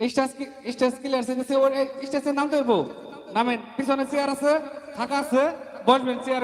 Stage clear স্টেজের নাম পিছনে চেয়ার আছে চেয়ার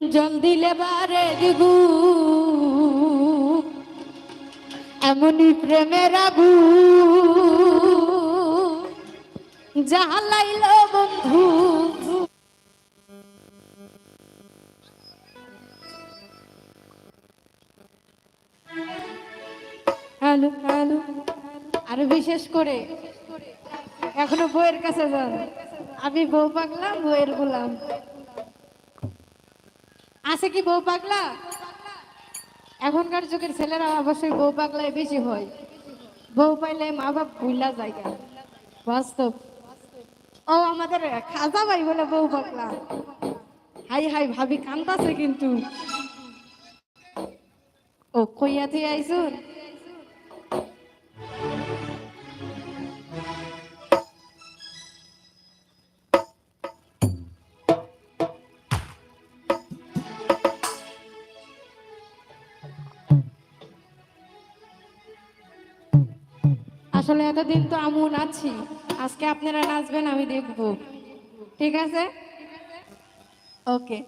জল দিলে বারে দিগু এমনই প্রেমের আগু জাহালাইল বন্ধু। Hello hello. আর বিশেষ করে এখনও বইয়ের কাছে যান। আমি বউ পাগলা বইয়ের গোলাম। আছে কি বউ পাগলা? এখনকার যুগের ছেলেরা অবশ্যই বউ পাগলায় বেশি হয়। বউ পাইলে মা বাপ ভুলা জায়গা। বাস্তব। ও আমাদের খাজা ভাই বলে বউ পাগলা। হাই হাই, ভাবি কান্দাছে কিন্তু। ও কইয়া তুই আইসুন? আসলে এতদিন তো আমু নাচি আজকে আপনারা নাচবেন আমি দেখব। ঠিক আছে? ওকে।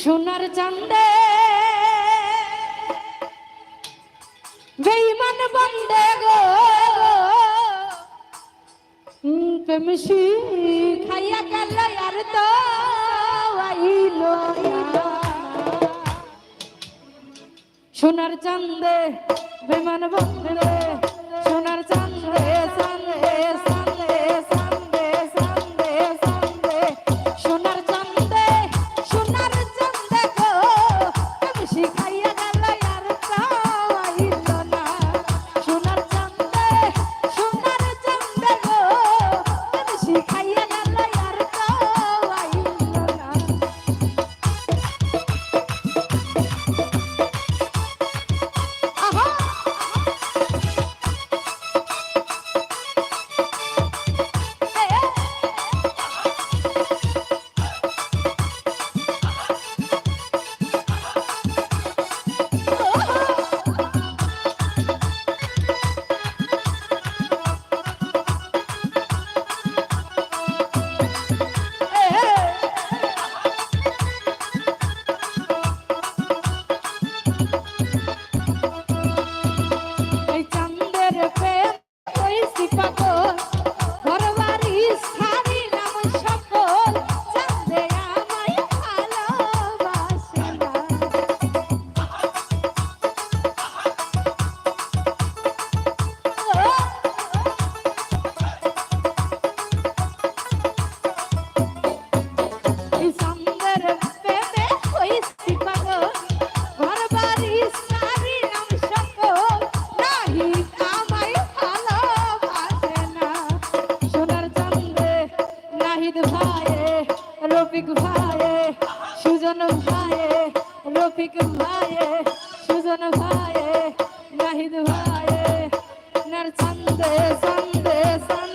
সোনার চান্দে বেইমান বন্দে গো। হুম, প্রেমসি খাইয়া গেল আর তো আইলো। সোনার চান্দে বিমান বন্দে। ভাইয়ে রফিক ভাইয়ে সুজন ভাইয়ে নাহিদ ভাইয়ে নার চান্দে চান্দে চান্দে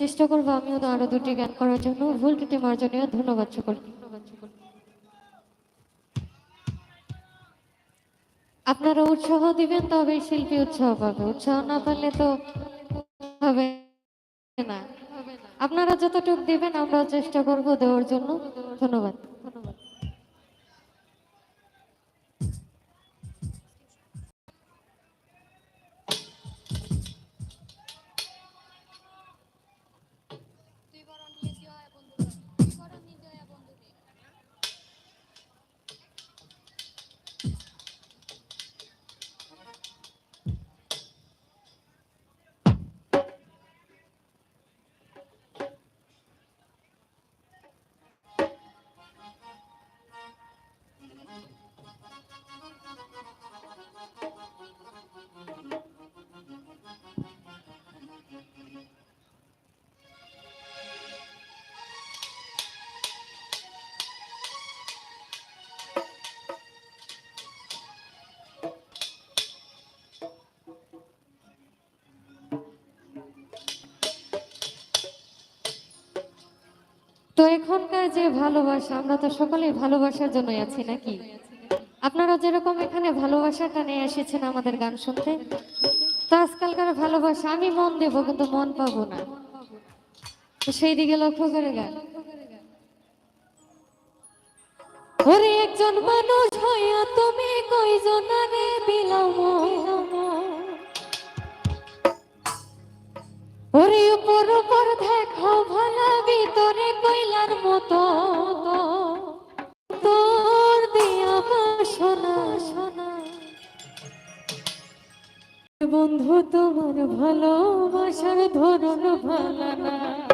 চেষ্টা করব আমিও আরও দুটি গান করার জন্য। ভুল ত্রুটি মার্জনীয় ধন্যবাদ সকল আপনারা উৎসাহ দিবেন, তবে শিল্পী উৎসাহ পাবে। উৎসাহ না পেলে তো হবে না। আপনারা যতটুকু দিবেন আমরা চেষ্টা করব দেওয়ার জন্য। ধন্যবাদ ধন্যবাদ। এখনকার যে ভালোবাসা, আমরা তো সকলেই ভালোবাসার জন্যই আছি, নাকি? আপনারা যেরকম এখানে ভালোবাসাটা নিয়ে এসেছেন আমাদের গান শুনতে, তো আজকালকার ভালোবাসা, আমি মন দেব, কিন্তু মন পাবো না। সেই দিকে লক্ষ্য করে গান। ওরে একজন মানুষ হইয়া তুমি কইজনারে বিলাম ওরে উপর উপর দেখো, ভালো ভিতরে কইলার মতো তোর দিয়া সোনা সোনা। বন্ধু তোমার ভালোবাসার ধরন ভালো না।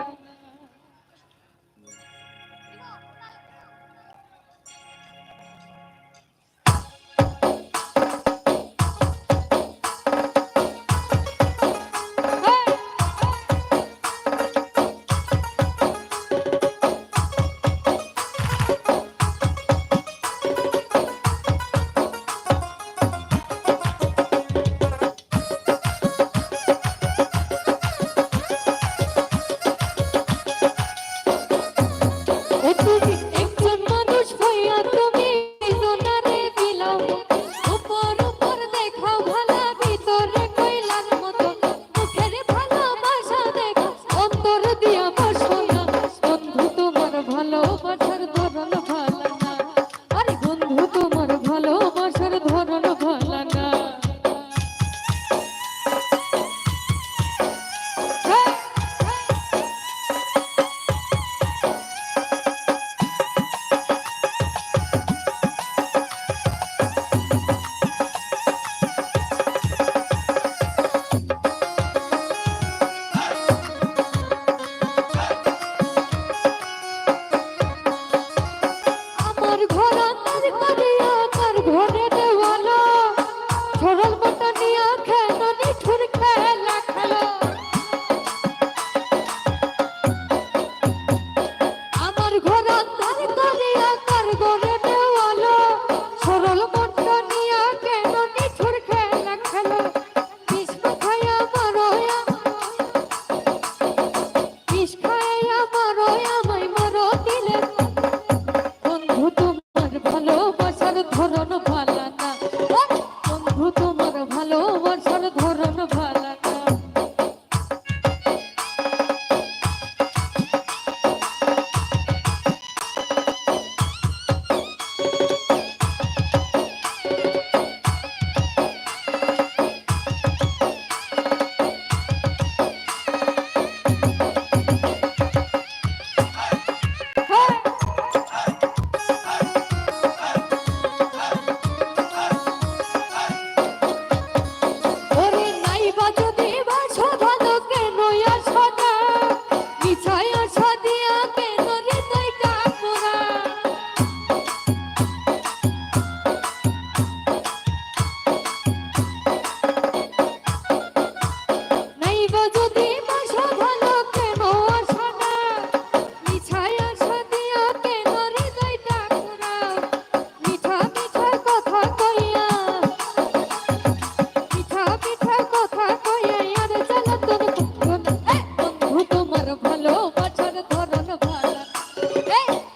Hey!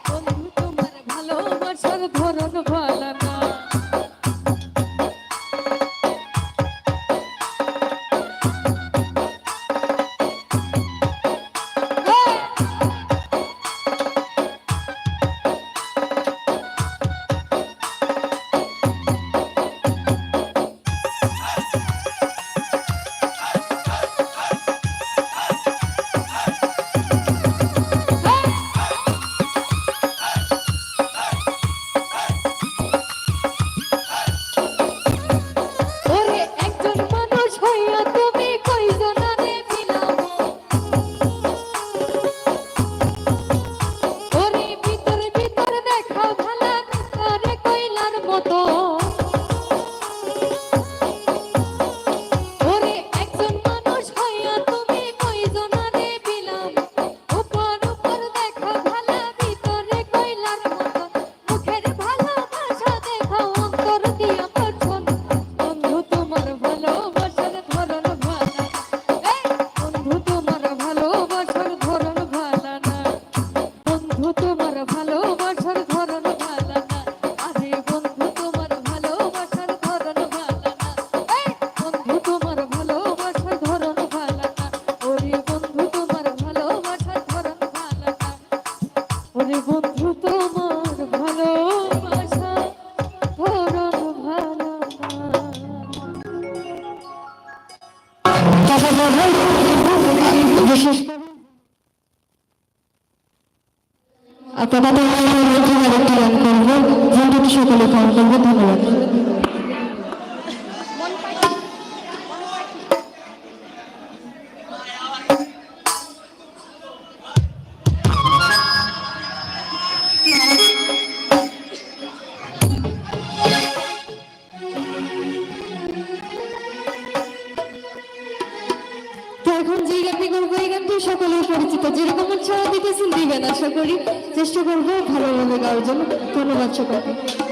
এই সকলেই পরিচিত। যেরকম উৎসাহ দেখেছেন দিবেন আশা করি। চেষ্টা করব ভালোভাবে গাওয়ার জন্য। ধন্যবাদ সকলকে।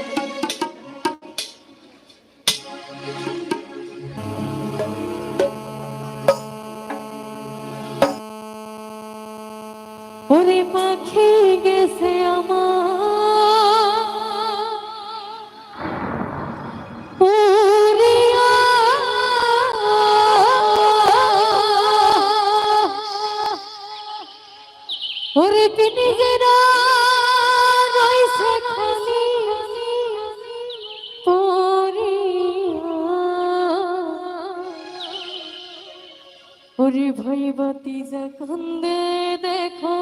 ওরে ভাই বাতি কান্দে দেখো।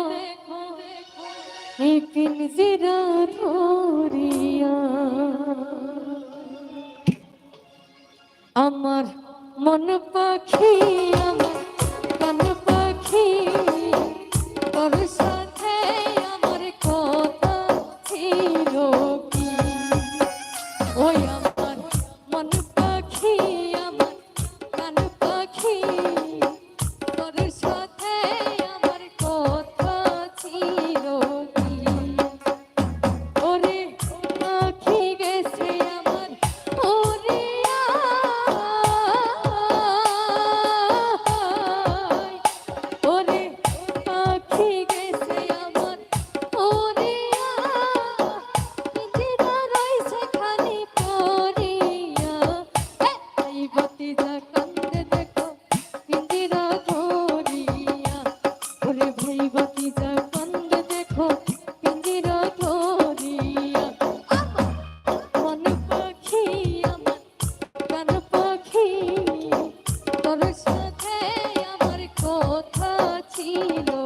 এক পিনজিরা ধরিয়া। আমার মন পাখি, আমার কান পাখি, তোর ছিল।